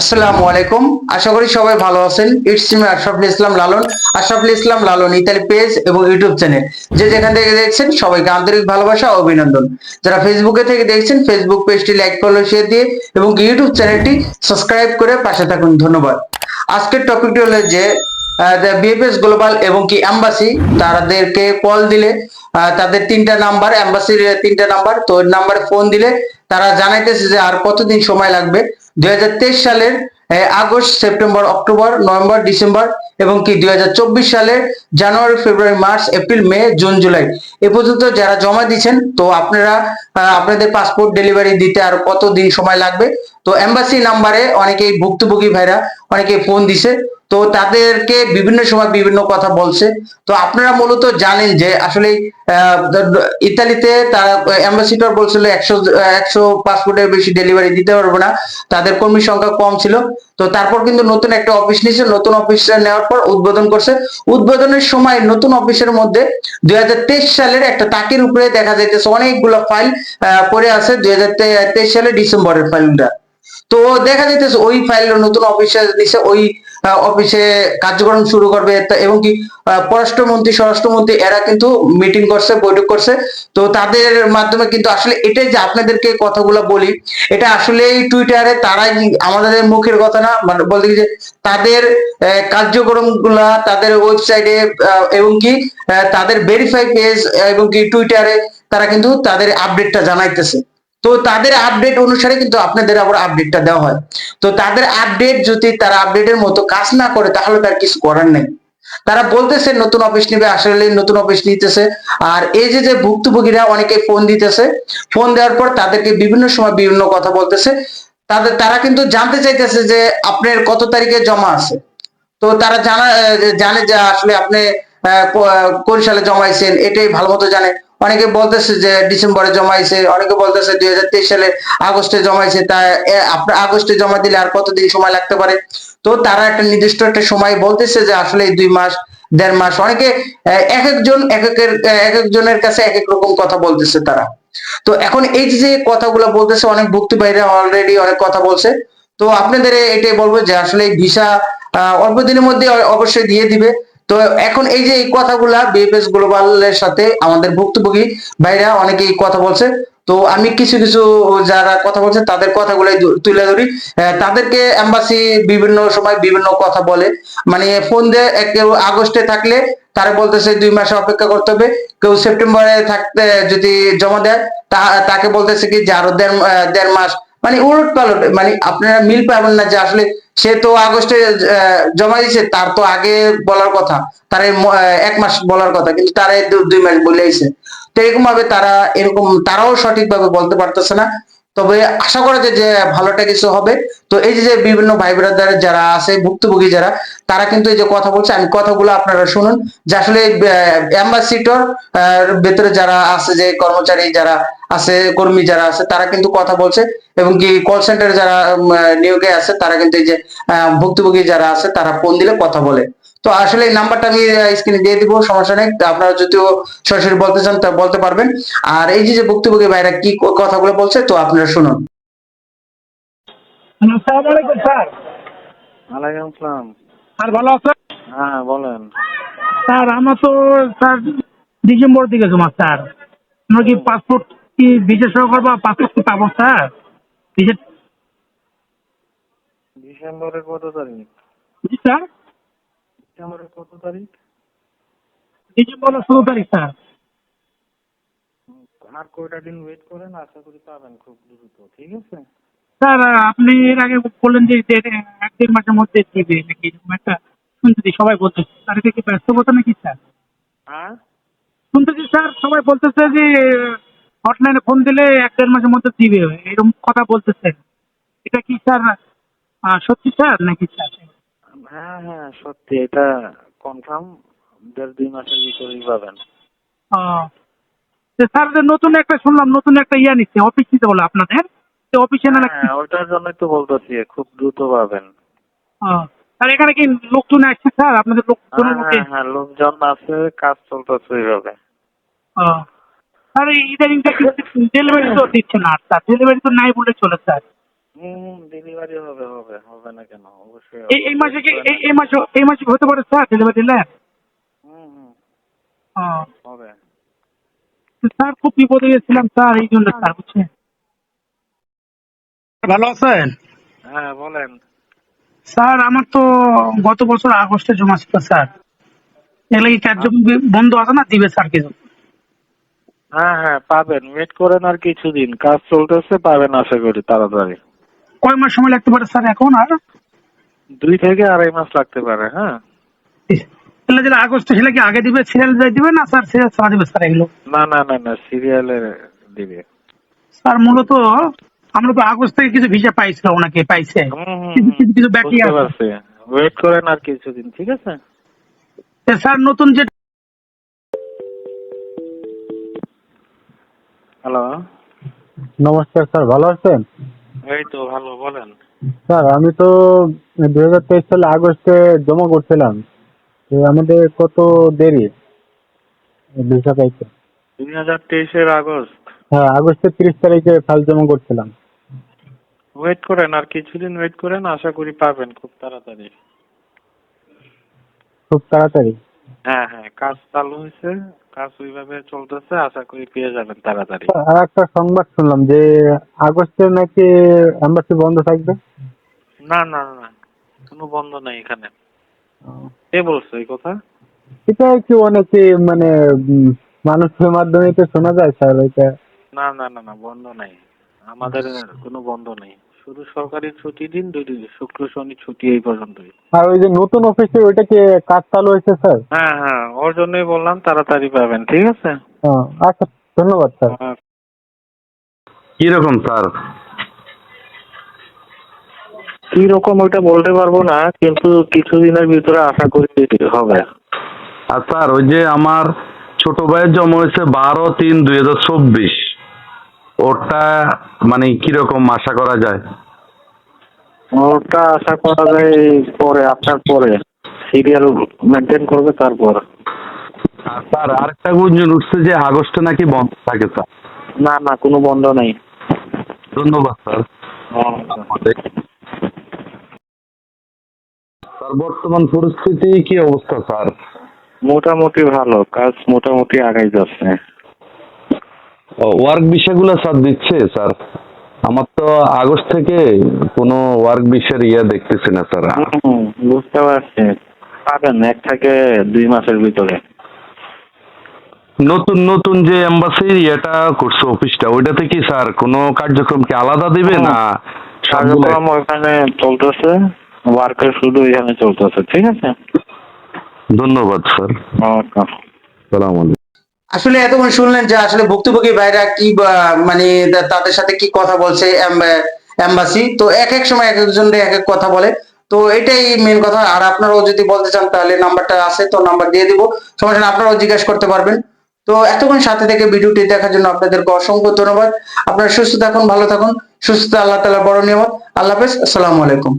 আসসালামু আলাইকুম। আশা করি সবাই ভালো আছেন। It's me Ashraful Islam Lalon Ashraful Islam Lalon Italy page এবং ইউটিউব চ্যানেল যে যেখান থেকে দেখছেন, সবাইকে আন্তরিক ভালোবাসা ও অভিনন্দন। যারা ফেসবুকে থেকে দেখছেন ফেসবুক পেজটি লাইক ফলো শেয়ার দিয়ে এবং ইউটিউব চ্যানেলটি সাবস্ক্রাইব করে পাশে থাকুন। ধন্যবাদ। আজকের টপিকটি হলো যে বিএফএস গ্লোবাল এবং কি এম্বাসি তাদেরকে কল দিলে তাদের তিনটা নাম্বার এম্বাসির তিনটা নাম্বার তো নাম্বারে ফোন দিলে তারা জানাইতেছে যে আর কতদিন সময় লাগবে। দু হাজার তেইশ সালের August, September, October, November, December এবং কি দুই হাজার চব্বিশ সালের জানুয়ারি, ফেব্রুয়ারি, মার্চ, এপ্রিল, মে, জুন, জুলাই। এ পর্যন্ত যারা জমা দিয়েছেন, তো আপনারা আপনাদের পাসপোর্ট ডেলিভারি দিতে আর কতদিন সময় লাগবে? তো এম্বাসি নাম্বারে অনেকেই ভুক্তভোগী ভাইরা অনেকে ফোন দিছে। তো তাদেরকে বিভিন্ন সময় বিভিন্ন কথা বলছে। তো আপনারা মূলত জানেন যে আসলে ইতালিতে তারা অ্যাম্বাসিডর বলছিল একশো একশো পাসপোর্টের বেশি ডেলিভারি দিতে পারব না। তাদের কর্মী সংখ্যা কম ছিল। তো তারপর কিন্তু নতুন একটা অফিস নিয়েছে। নতুন অফিস নেওয়ার পর উদ্বোধন করছে। উদ্বোধনের সময় নতুন অফিসের মধ্যে দুই হাজার তেইশ সালের একটা তাকের উপরে দেখা যাইতেছে অনেকগুলো ফাইল পড়ে আছে। দুই সালের ডিসেম্বরের ফাইলটা তো দেখা যাইতেছে ওই ফাইল নতুন অফিসে দিছে ওই অফিসে কার্যক্রম শুরু করবে। এবং কি পররাষ্ট্রমন্ত্রী, স্বরাষ্ট্রমন্ত্রী, এরা কিন্তু মিটিং করছে, বৈঠক করছে। তো তাদের মাধ্যমে কিন্তু আসলে এটাই যে আপনাদেরকে কথাগুলো বলি, এটা আসলে টুইটারে তারাই আমাদের মুখের কথা না মানে বলতে যে তাদের কার্যক্রমগুলা তাদের ওয়েবসাইটে এবং কি তাদের ভেরিফাই পেজ এবং কি টুইটারে তারা কিন্তু তাদের আপডেটটা জানাইতেছে। তো তাদের আপডেট অনুসারে কিন্তু আপনাদের আবার আপডেটটা দেওয়া হয়। তো তাদের আপডেট যদি তারা আপডেটের মতো কাজ না করে, তাহলে তার কিছু করার নেই। তারা বলতেছে, নতুন অফিস নিবে। আসলে নতুন অফিস নিতেছে। আর এই যে যে ভুক্তভোগীরা অনেকে ফোন দিতেছে ফোন দেওয়ার পর তাদেরকে বিভিন্ন সময় বিভিন্ন কথা বলতেছে। তাদের, তারা কিন্তু জানতে চাইতেছে যে, আপনার কত তারিখে জমা আছে? তো তারা জানা, জানে যে, আসলে আপনি কোন সালে জমাইছেন? এটাই ভালো মতো জানে। অনেকে বলতেছে যে ডিসেম্বরে জমাইছে, অনেকে বলতেছে দুই হাজার তেইশ সালে আগস্টে জমাইছে, তা আপনার আগস্টে জমা দিলে আর কতদিন সময় লাগতে পারে? তো তারা একটা নির্দিষ্ট একটা সময় বলতেছে যে আসলে দুই মাস, দেড় মাস, অনেকে এক একজন এক একের এক একজনের কাছে এক এক রকম কথা বলতেছে তারা। তো এখন এই যে কথাগুলো বলতেছে, অনেক ভুক্তি বাইরে অলরেডি অনেক কথা বলছে। তো আপনাদের এটাই বলব যে আসলে ভিসা অল্প দিনের মধ্যে অবশ্যই দিয়ে দিবে। তো এখন এই যে এই কথাগুলা বিএফএস গ্লোবালের সাথে আমাদের ভুক্তভোগী ভাইরা অনেকেই কথা বলছে। তো আমি কিছু কিছু যারা কথা বলছে তাদের কথাগুলাই তুলে ধরি। তাদেরকে এম্বাসি বিভিন্ন সময় বিভিন্ন কথা বলে। মানে ফোন দিয়ে কেউ আগস্টে থাকলে তারা বলতেছে দুই মাস অপেক্ষা করতে হবে। কেউ সেপ্টেম্বরে থাকতে যদি জমা দেয় তাকে বলতেছে কি যে আরও দেড় দেড় মাস। মানে উলট পালট মানে আপনারা মিল পাবেন না যে আসলে সে তো আগস্টে জমা দিয়েছে তার তো আগে বলার কথা। তার এক মাস বলার কথা, কিন্তু তারা দুই মাস বলে আইছে তো এরকম ভাবে তারা এরকম, তারাও সঠিকভাবে বলতে পারতেছে না। তবে আশা করা যায় যে ভালোটা কিছু হবে। তো এই যে বিভিন্ন ভাই ব্রাদার যারা আছে, ভুক্তভোগী যারা, তারা কিন্তু এই যে কথা বলছে, আমি কথাগুলো আপনারা শুনুন। যে আসলে অ্যাম্বাসিডর ভেতরে যারা আছে, যে কর্মচারী যারা আছে, কর্মী যারা আছে, তারা কিন্তু কথা বলছে। এবং কি কল সেন্টারে যারা নিয়োগে আছে, তারা কিন্তু এই যে ভুক্তভোগী যারা আছে, তারা ফোন দিলে কথা বলে। তো আসলে এই নাম্বারটা আমি স্ক্রিনে দিয়ে দিব সমস্যা নেই। আপনারা যদিও সরাসরি বলতে চান তা বলতে পারবেন। আর এই যে যে ভুক্তভোগী ভাইরা কি কথাগুলো বলছে তো আপনারা শুনুন। আসসালামু আলাইকুম স্যার। ওয়ালাইকুম আসসালাম। স্যার ভালো আছেন? হ্যাঁ বলেন। স্যার আমার তো স্যার ডিসেম্বর দিকে জমা স্যার। আমরা কি পাসপোর্ট কি ভিসা সহ করব পাসপোর্ট কি পাবো স্যার? ডিসেম্বরের কত তারিখ? স্যার। কত তারিখ? ডিসেম্বরের ষোলো তারিখ স্যার আর কয়টা দিন ওয়েট করেন আশা করি পাবেন খুব দ্রুত ঠিক আছে? স্যার আপনি এর আগে বললেন যে এক দেড় মাসের মধ্যে দিবে নাকি এরকম একটা শুনতেছি সবাই বলতেছে। স্যার এটা কি ব্যস্ততা নাকি স্যার? হ্যাঁ? শুনতেছি স্যার সবাই বলতেছে যে হটলাইনে ফোন দিলে এক দেড় মাসের মধ্যে দিবে এরকম কথা বলতেছেন এটা কি স্যার সত্যি স্যার নাকি স্যার? হ্যাঁ হ্যাঁ সত্যি এটা কনফার্ম দেড় দুই মাসের ভিতরেই পাবেন। স্যার নতুন একটা শুনলাম নতুন একটা ইয়া নিচ্ছে অফিস নিতে বলে আপনাদের তো অফিসে না হ্যাঁ ওটার জন্যই তো বলতেছি খুব দ্রুত পাবেন। স্যার এখানে কি লোকজন আসছে স্যার? আপনাদের লোকজন হ্যাঁ হ্যাঁ লোকজন আছে কাজ চলতেছে ওইভাবে। এই ইদানিংটা ডেলিভারি তো দিচ্ছে না স্যার ডেলিভারি তো নাই বলে চলে স্যার। হুম ডেলিভারি হবে হবে হবে না কেন? অবশ্যই এই এই মাসে কি এই এই মাসে এই মাসে হতে পারে স্যার ডেলিভারি দিলে হুম হুম। হবে। স্যার খুব বিপদে গেছিলাম স্যার এই জন্য স্যার বুঝছেন? ভালো আছেন? হ্যাঁ বলেন। স্যার আমার তো গত বছর আগস্টে জমা ছিল স্যার। এগুলো কি কার্যক্রম বি- বন্ধ আছে না দিবে স্যার কিছু? হ্যাঁ হ্যাঁ পাবেন। ওয়েট করেন আর কিছুদিন। কাজ চলতেছে পাবেন আশা করি তাড়াতাড়ি। কয় মাস সময় লাগতে পারে স্যার এখন আর? দুই থেকে আড়াই মাস লাগতে পারে হ্যাঁ। যেটা আগস্টে সেটা কি আগে দিবে? সিরিয়াল দিবে না স্যার? সিরিয়াল ছাড়া দিবে স্যার এগুলো? না না না না সিরিয়ালে দিবে। স্যার মূলত আমরা তো আগস্ট থেকে কিছু ভিসা পাইছিল ওনাকে পাইছে। কিছু বাকি আছে। ওয়েট করেন আর কিছুদিন ঠিক আছে? স্যার নতুন যে হ্যালো নমস্কার স্যার ভালো আছেন? এই তো ভালো বলেন। স্যার আমি তো দুই হাজার তেইশ সালে আগস্টে জমা করছিলাম। তো আমাদের কত দেরি ভিসা পাইতে? দুই হাজার তেইশের আগস্ট? হ্যাঁ আগস্টের তিরিশ তারিখে ফাইল জমা করছিলাম। ওয়েট করেন আর কিছুদিন ওয়েট করেন আশা করি পাবেন খুব তাড়াতাড়ি। খুব তাড়াতাড়ি? হ্যাঁ হ্যাঁ কাজ চালু হয়েছে। কাজ ওইভাবে চলতেছে আশা করি পেয়ে যাবেন তাড়াতাড়ি। আর একটা সংবাদ শুনলাম যে আগস্টে নাকি এম্বাসি বন্ধ থাকবে? না না না, কোনো বন্ধ নাই এখানে। কে বলছে এই কথা? এটা কি অনেকে মানে মানুষের মাধ্যমে তো শোনা যায় স্যার এটা না না না না বন্ধ নাই। আমাদের কোনো বন্ধ নেই। শুধু সরকারি ছুটি দিন দুই দিন। শুক্র শনি ছুটি এই পর্যন্তই। আর ওই যে নতুন অফিসে ওইটা কি কাজ চালু হয়েছে স্যার? হ্যাঁ হ্যাঁ ওর জন্যই বললাম তাড়াতাড়ি পাবেন ঠিক আছে? হ্যাঁ আচ্ছা ধন্যবাদ স্যার। হ্যাঁ। কীরকম স্যার? কি রকম ওইটা বলতে পারব না কিন্তু কিছুদিনের ভিতরে আশা করি হবে। আর স্যার ওই যে আমার ছোট ভাইয়ের জন্ম হয়েছে বারো তিন দুই হাজার চব্বিশ। ওটা মানে কীরকম আশা করা যায়? ওটা আশা করা যায় পরে আপনার পরে। সিরিয়াল মেনটেন করবে তারপর। আর স্যার আরেকটা গুঞ্জন উঠছে যে আগস্টে নাকি বন্ধ থাকে স্যার। না না কোনো বন্ধ নেই। ধন্যবাদ স্যার। স্যার বর্তমান পরিস্থিতি কি অবস্থা স্যার? মোটামুটি ভালো কাজ মোটামুটি আগাই যাচ্ছে। ওয়ার্ক বিষয়গুলো স্যার দিচ্ছে স্যার আমার তো আগস্ট থেকে কোনো ওয়ার্ক বিষয়ের ইয়ে দেখতেছি না স্যার বুঝতে পারছি। পাবেন এক থেকে দুই মাসের ভিতরে। নতুন নতুন যে এম্বাসির ইয়েটা করছে অফিসটা ওইটাতে কি স্যার কোনো কার্যক্রম কি আলাদা দিবে না? কার্যক্রম ওখানে চলতেছে ওয়ার্কের শুধু এখানে চলতেছে ঠিক আছে? ধন্যবাদ স্যার ওকে সালাম আলাইকুম। আসলে এতক্ষণ শুনলেন যে আসলে ভুক্তভোগী ভাইরা কি মানে তাদের সাথে কি কথা বলছে এম্বাসি। তো এক এক সময় এক একজন এক এক কথা বলে। তো এটাই মেন কথা। আর আপনারাও যদি বলতে চান তাহলে নাম্বারটা আছে, তো নাম্বার দিয়ে দিব। সমস্যা আপনারাও জিজ্ঞাসা করতে পারবেন। তো এতক্ষণ সাথে থেকে ভিডিওটি দেখার জন্য আপনাদেরকে অসংখ্য ধন্যবাদ। আপনারা সুস্থ থাকুন, ভালো থাকুন। সুস্থ আল্লাহ তালা বড় নিয়মত। আল্লাহ হাফেজ। আসসালামু আলাইকুম।